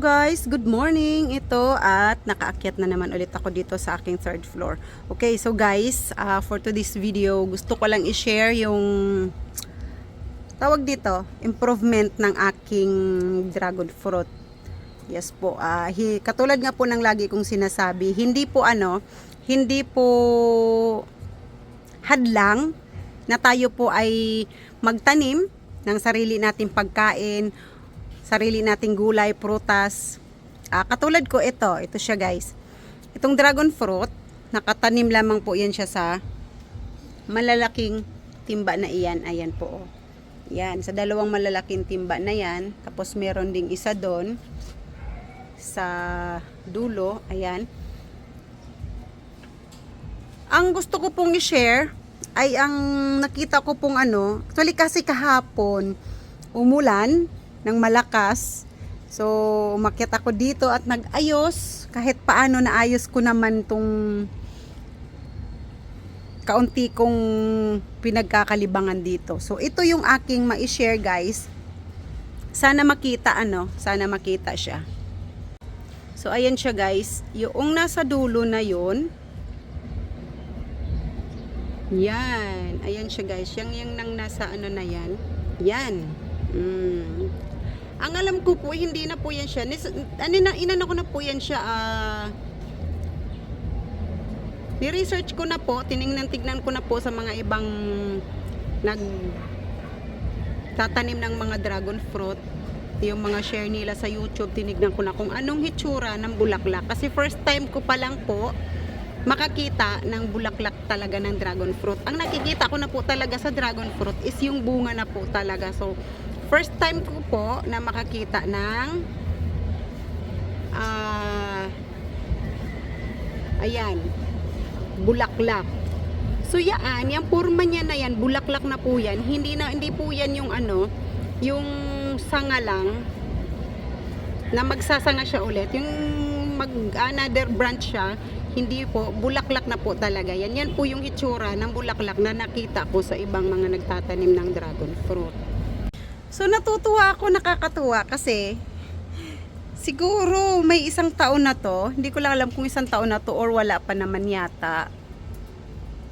guys, good morning. Ito at nakaakyat na naman ulit ako dito sa aking third floor. Okay, so guys, uh, for today's video, gusto ko lang i-share yung tawag dito, improvement ng aking dragon fruit. Yes po, ah, hi, katulad nga po ng lagi kong sinasabi, hindi po ano, hindi po hadlang na tayo po ay magtanim ng sarili nating pagkain sarili nating gulay, prutas. Ah, katulad ko ito, ito siya guys. Itong dragon fruit, nakatanim lamang po yan siya sa malalaking timba na iyan. Ayan po. Oh. Yan, sa dalawang malalaking timba na yan. Tapos meron ding isa doon sa dulo. Ayan. Ang gusto ko pong i-share ay ang nakita ko pong ano, actually kasi kahapon umulan, ng malakas. So, umakyat ako dito at nag-ayos. Kahit paano naayos ko naman tong kaunti kong pinagkakalibangan dito. So, ito yung aking ma-share guys. Sana makita ano, sana makita siya. So, ayan siya guys. Yung nasa dulo na yun, yan. Ayan siya guys. Yang yung nang nasa ano na yan. Yan. Mm. Ang alam ko po, hindi na po yan siya. Nis, ano na, inano ko na po yan siya. Uh, ni-research ko na po, tiningnan-tignan ko na po sa mga ibang nag tatanim ng mga dragon fruit yung mga share nila sa YouTube tinignan ko na kung anong hitsura ng bulaklak kasi first time ko pa lang po makakita ng bulaklak talaga ng dragon fruit ang nakikita ko na po talaga sa dragon fruit is yung bunga na po talaga so first time ko po na makakita ng uh, ayan bulaklak so yan, yung forma niya na yan bulaklak na po yan hindi na hindi po yan yung ano yung sanga lang na magsasanga siya ulit yung mag another branch siya hindi po, bulaklak na po talaga yan. Yan po yung itsura ng bulaklak na nakita ko sa ibang mga nagtatanim ng dragon fruit. So natutuwa ako, nakakatuwa kasi siguro may isang taon na to, hindi ko lang alam kung isang taon na to or wala pa naman yata.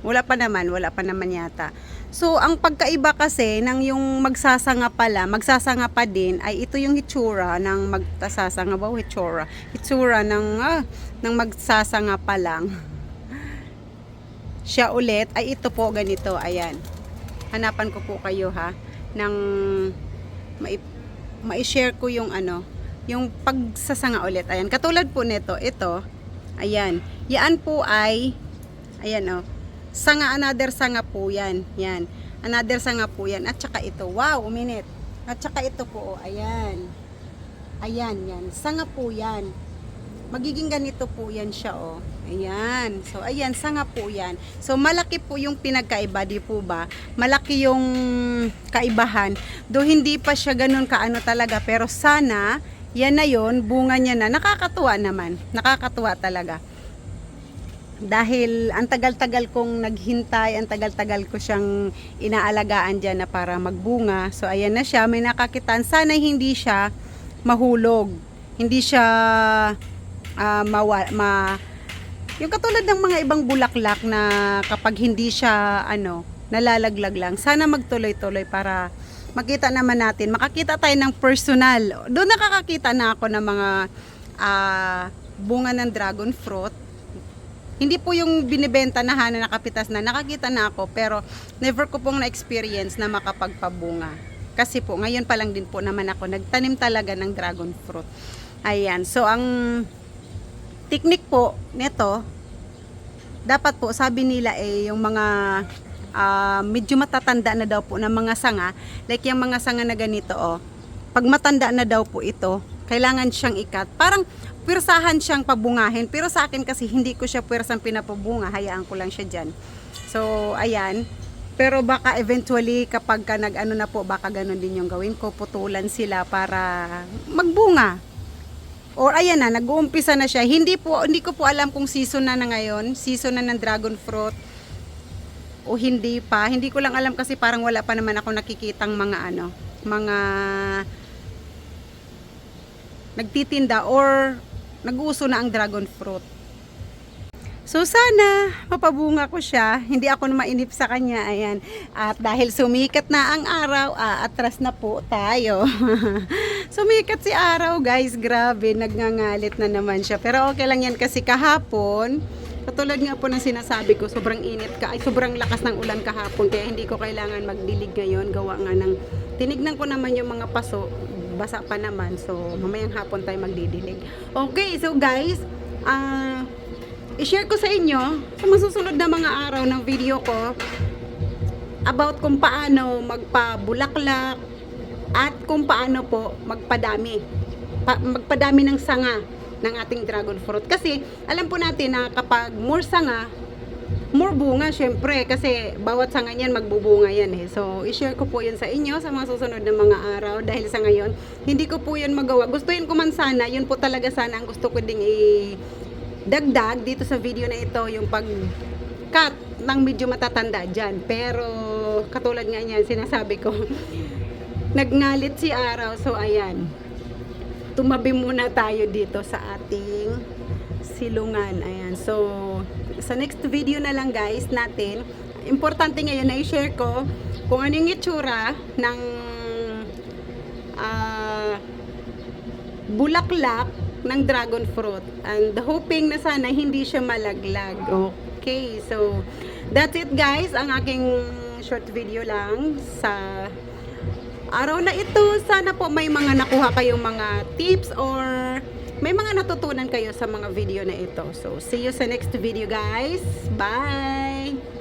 Wala pa naman, wala pa naman yata. So ang pagkaiba kasi ng yung magsasanga pala, magsasanga pa din ay ito yung hitsura ng magtasasanga ba hitsura? Hitsura ng ah, ng magsasanga pa lang. Siya ulit ay ito po ganito, ayan. Hanapan ko po kayo ha ng mai-share ko yung ano, yung pagsasanga ulit. Ayan, katulad po nito, ito, ayan. Yan po ay, ayan oh, sanga, another sanga po yan. Yan, another sanga po yan. At saka ito, wow, uminit. At saka ito po, oh, ayan. Ayan, yan. Sanga po yan magiging ganito po yan siya oh. Ayan. So ayan, sanga po yan. So malaki po yung pinagkaiba, di po ba? Malaki yung kaibahan. Do hindi pa siya ganun kaano talaga, pero sana yan na yon bunga niya na. Nakakatuwa naman. Nakakatuwa talaga. Dahil ang tagal-tagal kong naghintay, ang tagal-tagal ko siyang inaalagaan dyan na para magbunga. So ayan na siya, may nakakitaan. Sana hindi siya mahulog. Hindi siya uh, mawa, ma yung katulad ng mga ibang bulaklak na kapag hindi siya ano nalalaglag lang sana magtuloy-tuloy para makita naman natin makakita tayo ng personal. Doon nakakakita na ako ng mga uh, bunga ng dragon fruit. Hindi po yung binibenta na hana nakapitas na nakakita na ako pero never ko pong na-experience na makapagpabunga. Kasi po ngayon pa lang din po naman ako nagtanim talaga ng dragon fruit. Ayan so ang technique po nito, dapat po sabi nila eh yung mga uh, medyo matatanda na daw po ng mga sanga, like yung mga sanga na ganito oh, pag matanda na daw po ito, kailangan siyang ikat. Parang pirsahan siyang pabungahin, pero sa akin kasi hindi ko siya pirsang pinapabunga, hayaan ko lang siya dyan. So, ayan. Pero baka eventually kapag ka nag-ano na po, baka ganun din yung gawin ko, putulan sila para magbunga. Or ayan na, nag-uumpisa na siya. Hindi po hindi ko po alam kung season na na ngayon, season na ng dragon fruit o hindi pa. Hindi ko lang alam kasi parang wala pa naman ako nakikitang mga ano, mga nagtitinda or nag-uso na ang dragon fruit. So sana mapabunga ko siya, hindi ako na mainip sa kanya, ayan. At dahil sumikat na ang araw, aatras na po tayo. sumikat si araw guys, grabe, nagngangalit na naman siya. Pero okay lang yan kasi kahapon, katulad nga po ng sinasabi ko, sobrang init ka, ay sobrang lakas ng ulan kahapon, kaya hindi ko kailangan magdilig ngayon, gawa nga ng, tinignan ko naman yung mga paso, basa pa naman, so mamayang hapon tayo magdidilig. Okay, so guys, ah, i-share ko sa inyo sa masusunod na mga araw ng video ko about kung paano magpabulaklak at kung paano po magpadami pa- magpadami ng sanga ng ating dragon fruit. Kasi alam po natin na kapag more sanga more bunga syempre kasi bawat sanga niyan magbubunga yan eh. So i-share ko po yan sa inyo sa mga susunod na mga araw dahil sa ngayon hindi ko po yan magawa. Gustuin ko man sana yun po talaga sana ang gusto ko ding i dagdag dito sa video na ito yung pag cut ng medyo matatanda dyan. Pero katulad nga niyan, sinasabi ko, nagngalit si araw. So ayan, tumabi muna tayo dito sa ating silungan. Ayan, so sa next video na lang guys natin, importante ngayon na i-share ko kung ano yung itsura ng ah, bulaklak ng dragon fruit. And hoping na sana hindi siya malaglag. Okay so that's it guys. Ang aking short video lang sa araw na ito. Sana po may mga nakuha kayong mga tips or may mga natutunan kayo sa mga video na ito. So see you sa next video guys. Bye